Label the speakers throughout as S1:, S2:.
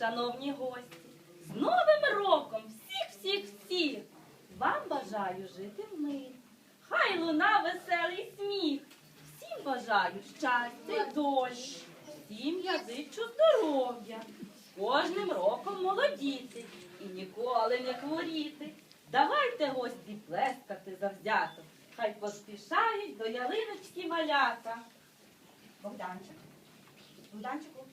S1: шановні гості, з Новим роком всіх-всіх-всіх! Вам бажаю жити в мир. Хай луна веселий сміх. Всім бажаю щастя і долі, всім я зичу здоров'я, кожним роком молодіти і ніколи не хворіти. Давайте гості плескати завзято. Хай поспішають до ялиночки малята.
S2: Богданчик, Богданчику,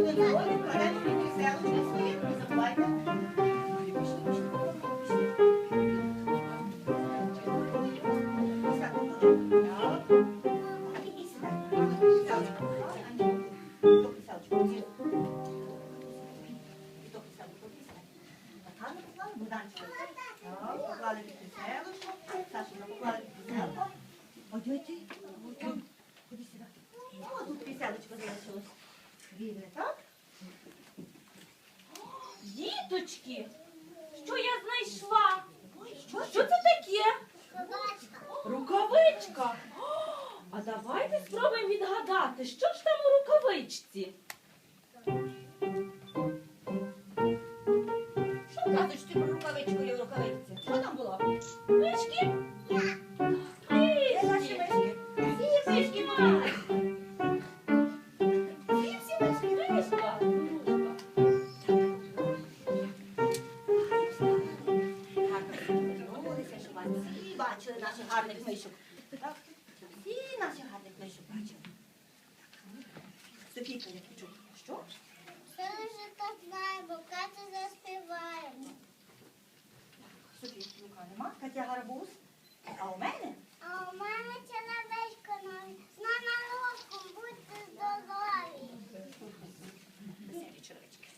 S2: 안녕하 세. вільне, так?
S1: Діточки, що я знайшла?
S2: Що
S1: це таке? Рукавичка. А давайте спробуємо відгадати, що ж там у рукавичці.
S2: Що кажуть, ти про рукавичку і рукавичці? Що там було? Ручки? бачили наших гарних мишок. Так? Всі наші гарних мишок бачили. Софійка Яківчук, що?
S3: Ми вже так знаємо, Катя заспіваємо.
S2: Софійки Лука нема, Катя гарбуз. А у мене?
S3: А у мене чередечко нові. На народку, будьте здорові.
S2: Веселі чередечки.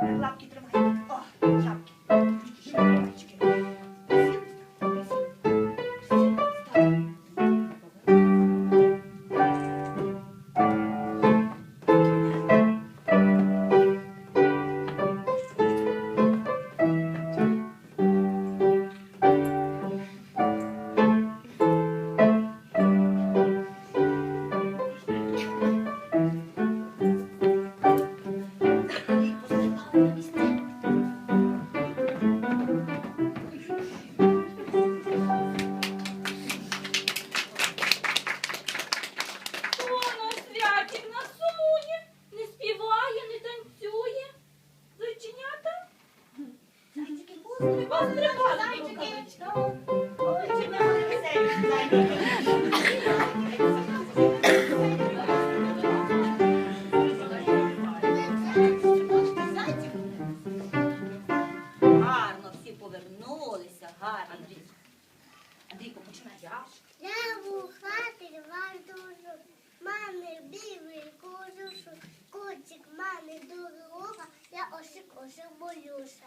S2: Lucky. Гарно всі повернулися, гарно. Андрій. Андрійко, починай.
S3: Я в хати вартужу, мами білий кожушу, котик мами дорога, я осик осик боюся.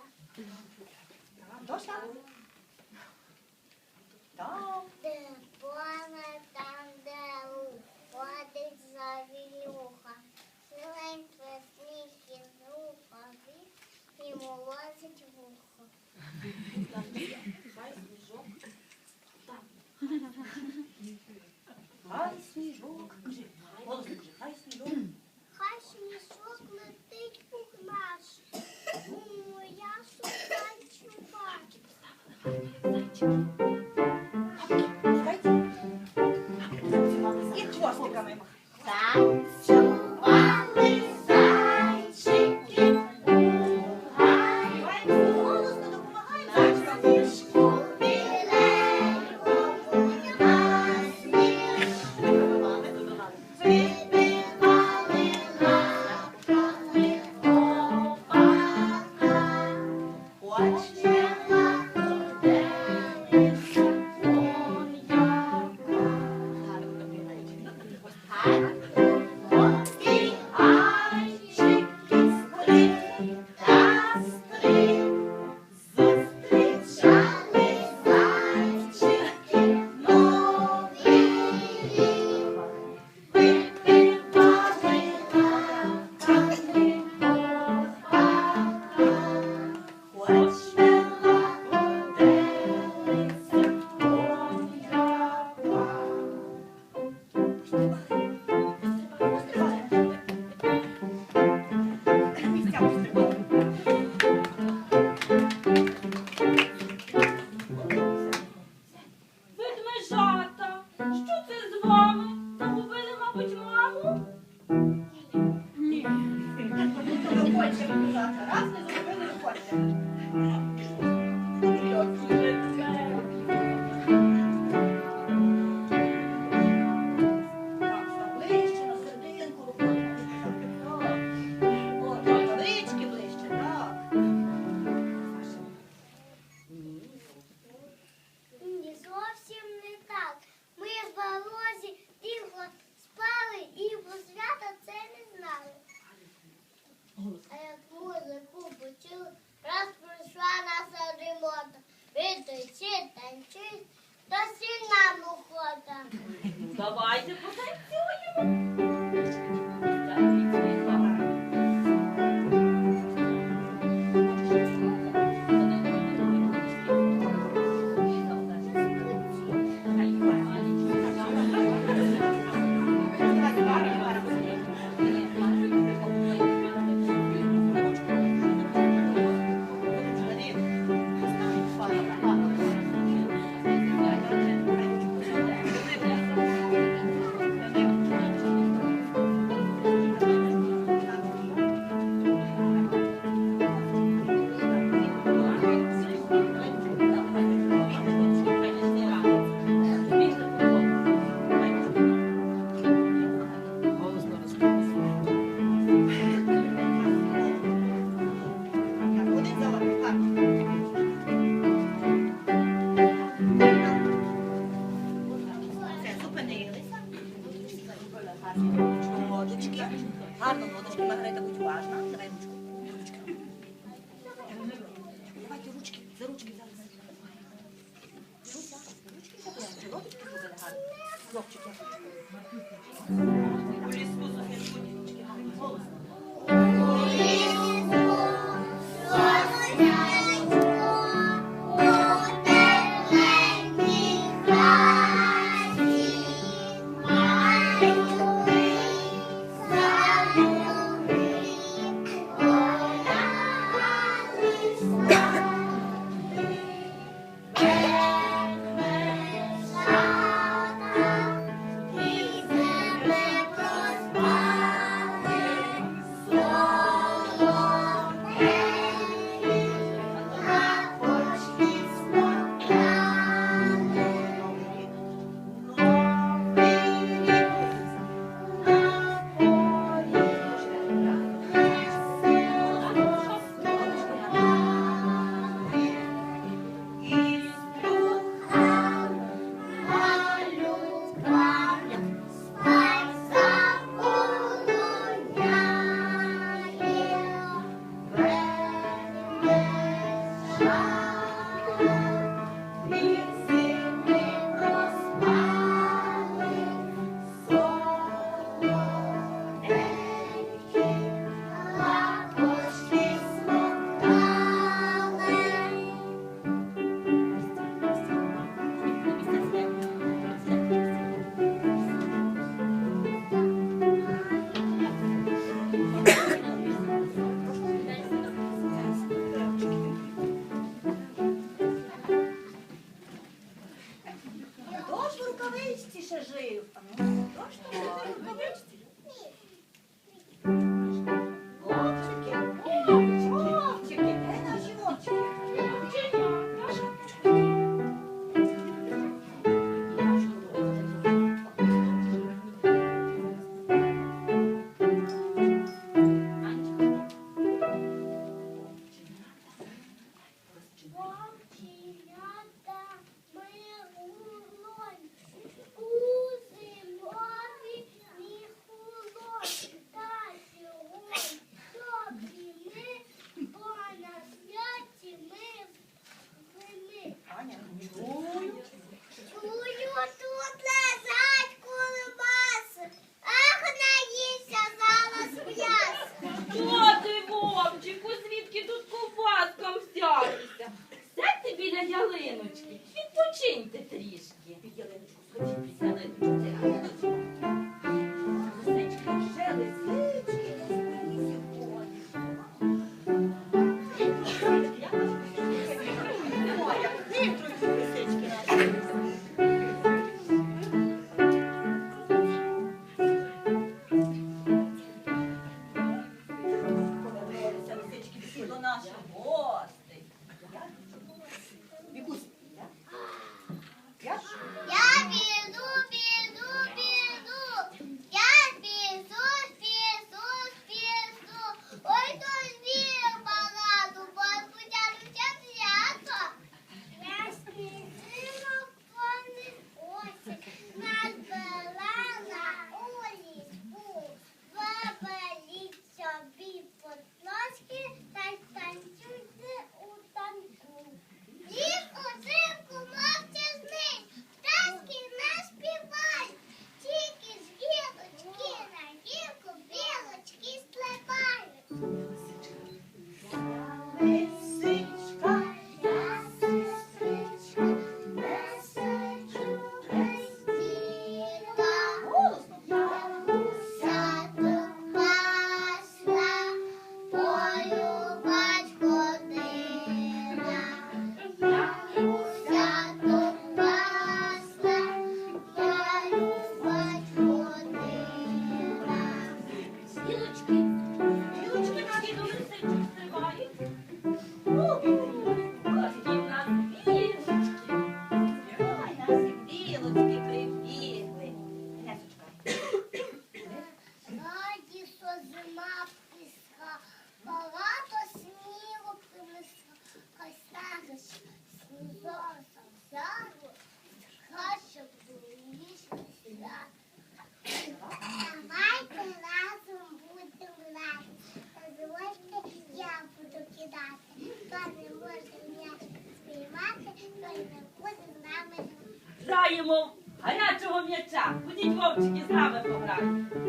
S1: Маємо гарячого м'яча. будіть вовчики, з нами пограють.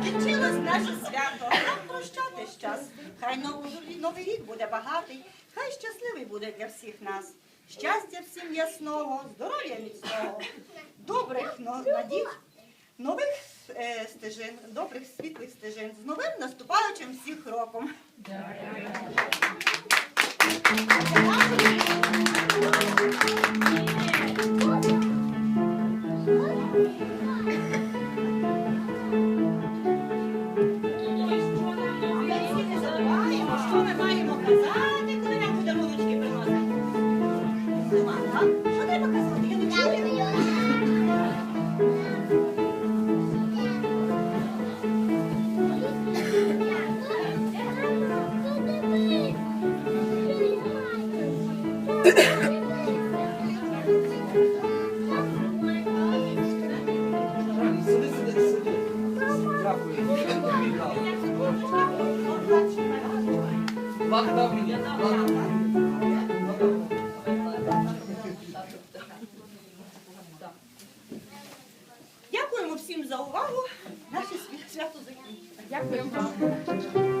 S2: Скінчилось наше свято, нам прощати час. Хай новий рік буде багатий, хай щасливий буде для всіх нас. Щастя всім ясного, здоров'я міцного, добрих надій, нових е, стежин, добрих світлих стежин. З новим наступаючим всіх роком. Дякую. Bak da bir yana bak. Наше свято закінчено.
S1: Дякую вам.